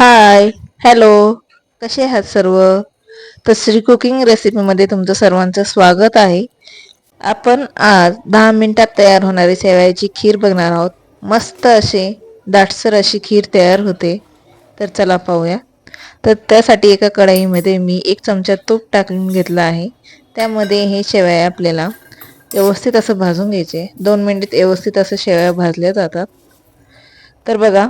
Hi hello कसे आहात सर्व? तर श्री कुकिंग रेसिपीमध्ये तुमचं सर्वांचं स्वागत आहे. आपण आज दहा मिनिटात तयार होणारी शेवयाची खीर बघणार आहोत. मस्त असे दाटसर अशी खीर तयार होते. तर चला पाहूया. तर त्यासाठी एका कढईमध्ये मी एक चमचा तूप टाकून घेतलं आहे. त्यामध्ये हे शेवया आपल्याला व्यवस्थित असं भाजून घ्यायचे. दोन मिनिटात व्यवस्थित असं शेवया भाजल्या जातात. तर बघा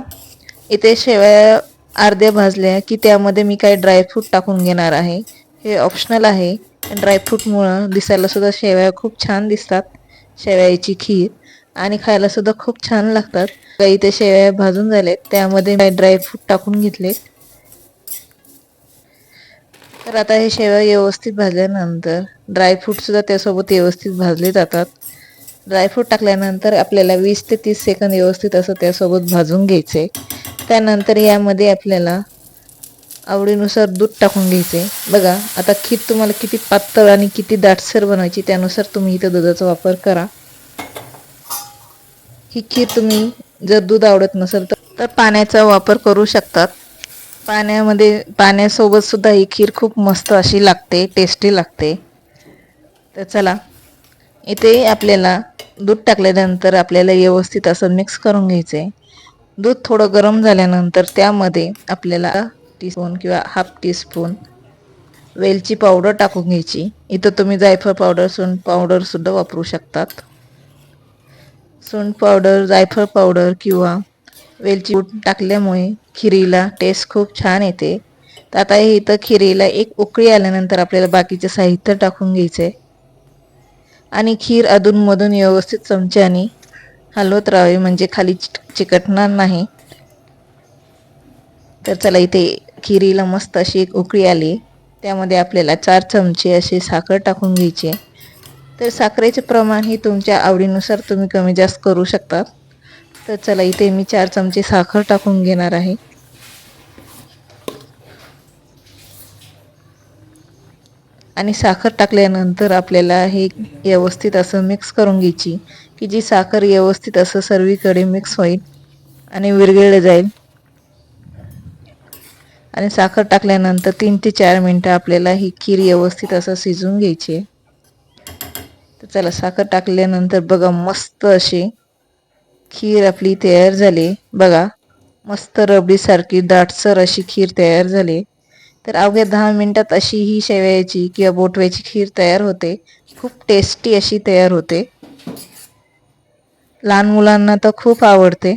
इथे शेवया अर्ध्या भाजल्या की त्यामध्ये मी काही ड्रायफ्रूट टाकून घेणार आहे. हे ऑप्शनल आहे. ड्रायफ्रूटमुळं दिसायलासुद्धा शेवया खूप छान दिसतात. शेवयाची खीर. आणि खायला सुद्धा खूप छान लागतात. काही ते शेवया भाजून झालेत. त्यामध्ये मी ड्रायफ्रूट टाकून घेतले. तर आता हे शेवया व्यवस्थित भाजल्यानंतर ड्रायफ्रूट सुद्धा त्यासोबत व्यवस्थित भाजले जातात. ड्रायफ्रूट टाकल्यानंतर आपल्याला वीस ते तीस सेकंद व्यवस्थित असं त्यासोबत भाजून घ्यायचे त्यानंतर यामध्ये आपल्याला आवडीनुसार दूध टाकून घ्यायचे. बघा आता खीर तुम्हाला किती पातळ आणि किती दाटसर बनवायची त्यानुसार तुम्ही इथं दुधाचा वापर करा. ही खीर तुम्ही जर दूध आवडत नसेल तर पाण्याचा वापर करू शकतात. पाण्यामध्ये पाण्यासोबत सुद्धा ही खीर खूप मस्त अशी लागते टेस्टी लागते. तर चला इथे आपल्याला दूध टाकल्यानंतर आपल्याला व्यवस्थित असं मिक्स करून घ्यायचं आहे दूध थोडं गरम झाल्यानंतर त्यामध्ये आपल्याला टीस्पून किंवा हाफ टीस्पून वेलची पावडर टाकून घ्यायची. इथं तुम्ही जायफळ पावडर सुंठ पावडरसुद्धा वापरू शकतात. सुंठ पावडर जायफळ पावडर किंवा वेलची टाकल्यामुळे खिरीला टेस्ट खूप छान येते. तर आता हे इथं खिरीला एक उकळी आल्यानंतर आपल्याला बाकीचे साहित्य टाकून घ्यायचं. आहे आणि खीर अधूनमधून व्यवस्थित चमच्याने हलवत राहावे म्हणजे खाली चिकटणार नाही. तर चला इथे खिरीला मस्त अशी एक उकळी आली. त्यामध्ये आपल्याला चार चमचे असे साखर टाकून घ्यायचे तर साखरेचे प्रमाण हे तुमच्या आवडीनुसार तुम्ही कमी जास्त करू शकता तर चला इथे मी चार चमचे साखर टाकून घेणार आहे. आणि साखर टाकल्यानंतर आपल्याला हे व्यवस्थित असं मिक्स करून घ्यायची. की जी साखर व्यवस्थित असं सर्वीकडे मिक्स होईल आणि विरघळलं जाईल. आणि साखर टाकल्यानंतर तीन ते चार मिनटं आपल्याला ही खीर व्यवस्थित असं शिजवून घ्यायची तर चला साखर टाकल्यानंतर बघा मस्त अशी खीर आपली तयार झाली. बघा मस्त रबडीसारखी दाटसर अशी खीर तयार झाली. तर अवघ्या दहा मिनटात अशी ही शेवयाची किंवा बोटव्याची खीर तयार होते. खूप टेस्टी अशी तयार होते. लहान मुलांना तर खूप आवडते.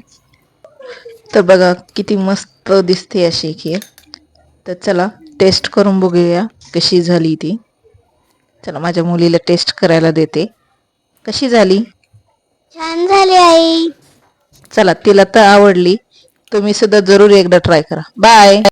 तर बघा किती मस्त दिसते अशी खीर तर चला टेस्ट करून बघूया कशी झाली ती. चला माझ्या मुलीला टेस्ट करायला देते. कशी झाली? छान झाली आई. चला तिला तर आवडली. तुम्ही सुद्धा जरूर एकदा ट्राय करा. बाय